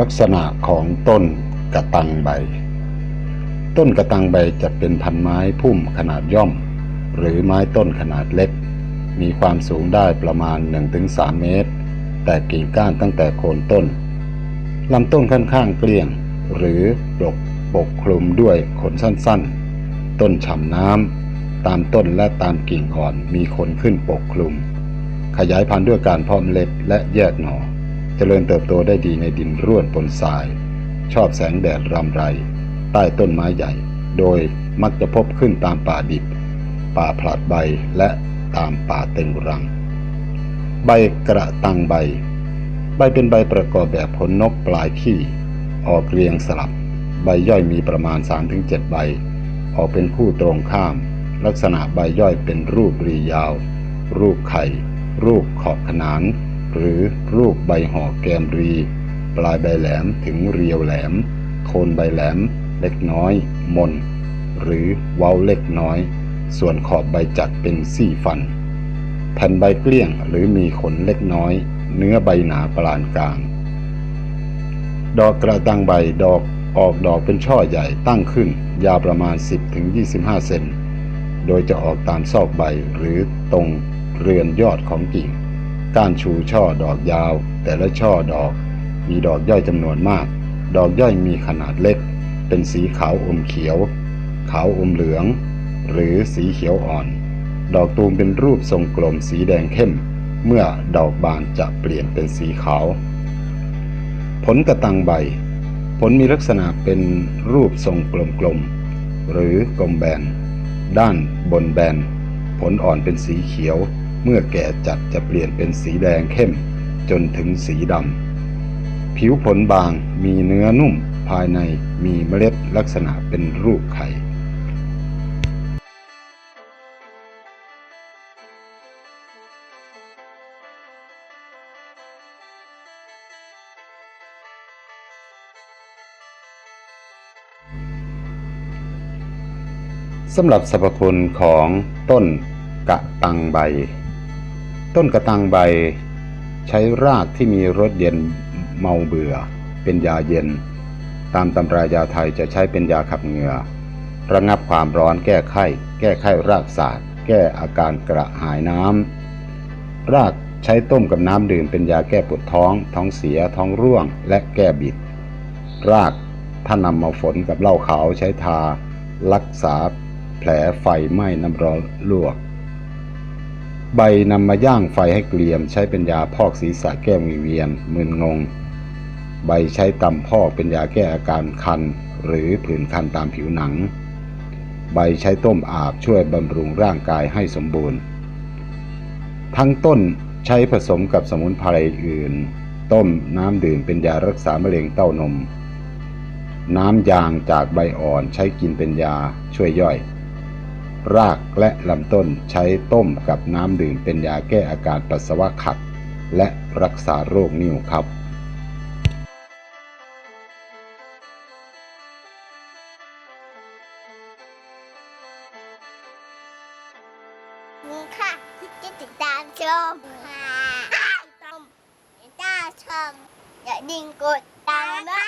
ลักษณะของต้นกระตังใบ ต้นกระตังใบจะเป็นพันไม้พุ่มขนาดย่อม หรือไม้ต้นขนาดเล็ก มีความสูงได้ประมาณ 1-3 เมตร แต่กิ่งก้านตั้งแต่โคนต้นลำต้นค่อนข้างเกลี้ยง หรือปกปกคลุมด้วยขนสั้นๆ ต้นฉ่ำน้ำตามต้นและตามกิ่งอ่อนมีขนขึ้นปกคลุม ขยายพันธุ์ด้วยการเพาะเมล็ดและแยกหน่อ เจริญเติบโตได้ดีในดินร่วนปนทราย ชอบแสงแดดรำไร ใต้ต้นไม้ใหญ่ โดยมักจะพบขึ้นตามป่าดิบ ป่าผลัดใบและตามป่าเต็งรัง ใบกระตังใบ ใบเป็นใบประกอบแบบผลนกปลายขี้ ออกเรียงสลับ ใบย่อยมีประมาณ 3-7 ใบ ออกเป็นคู่ตรงข้าม ลักษณะใบย่อยเป็นรูปรียาว รูปไข่ รูปขอบขนาน หรือรูปใบห่อแกมรี ปลายใบแหลมถึงเรียวแหลม โคนใบแหลมเล็กน้อย มน หรือเว้าเล็กน้อย ส่วนขอบใบจัดเป็นซี่ฟัน แผ่นใบเกลี้ยงหรือมีขนเล็กน้อย เนื้อใบหนาปรานกลาง ดอกกระตังใบดอกออกดอกเป็นช่อใหญ่ตั้งขึ้น ยาวประมาณ 10-25 เซน โดยจะออกตามซอกใบหรือตรงเรือนยอดของกิ่ง ก้านชูช่อดอกยาว แต่ละช่อดอก มีดอกย่อยจำนวนมาก ดอกย่อยมีขนาดเล็ก เป็นสีขาวอมเขียว ขาวอมเหลือง หรือสีเขียวอ่อน ดอกตูมเป็นรูปทรงกลมสีแดงเข้ม เมื่อดอกบานจะเปลี่ยนเป็นสีขาว ผลกระตังใบ ผลมีลักษณะเป็นรูปทรงกลมๆหรือกลมแบน ด้านบนแบน ผลอ่อนเป็นสีเขียว เมื่อแก่จัดจะเปลี่ยนเป็นสีแดงเข้มจนถึงสีดำ ผิวผลบางมีเนื้อนุ่มภายในมีเมล็ดลักษณะเป็นรูปไข่ สำหรับสรรพคุณของต้นกะตังใบ ต้นกระตังใบ ใช้รากที่มีรสเย็นเมาเบื่อ เป็นยาเย็น ตามตำรายาไทยจะใช้เป็นยาขับเหงื่อ ระงับความร้อนแก้ไข้ แก้ไข้รากศาสตร์แก้อาการกระหายน้ำ รากใช้ต้มกับน้ำดื่มเป็นยาแก้ปวดท้อง ท้องเสีย ท้องร่วง และแก้บิด รากถ้านำมาฝนกับเหล้าขาวใช้ทา รักษาแผลไฟไหม้น้ำร้อนลวก ใบนำมาย่างไฟให้เกลียม ใช้เป็นยาพอกศีรษะแก้วิเวียนมึนงง ใบใช้ตำพอกเป็นยาแก้อาการคัน หรือผื่นคันตามผิวหนัง ใบใช้ต้มอาบช่วยบำรุงร่างกายให้สมบูรณ์ ทั้งต้นใช้ผสมกับสมุนไพรอื่น ต้มน้ำดื่มเป็นยารักษามะเร็งเต้านม น้ำยางจากใบอ่อนใช้กินเป็นยาช่วยย่อย รากและลำต้นใช้ต้มกับน้ำดื่มเป็นยาแก้อาการปัสสาวะขัด และรักษาโรคนิ่วครับนี่ค่ะที่จะติดตามชมค่ะชมถ้าชมอย่าดิ่งกดตามนะ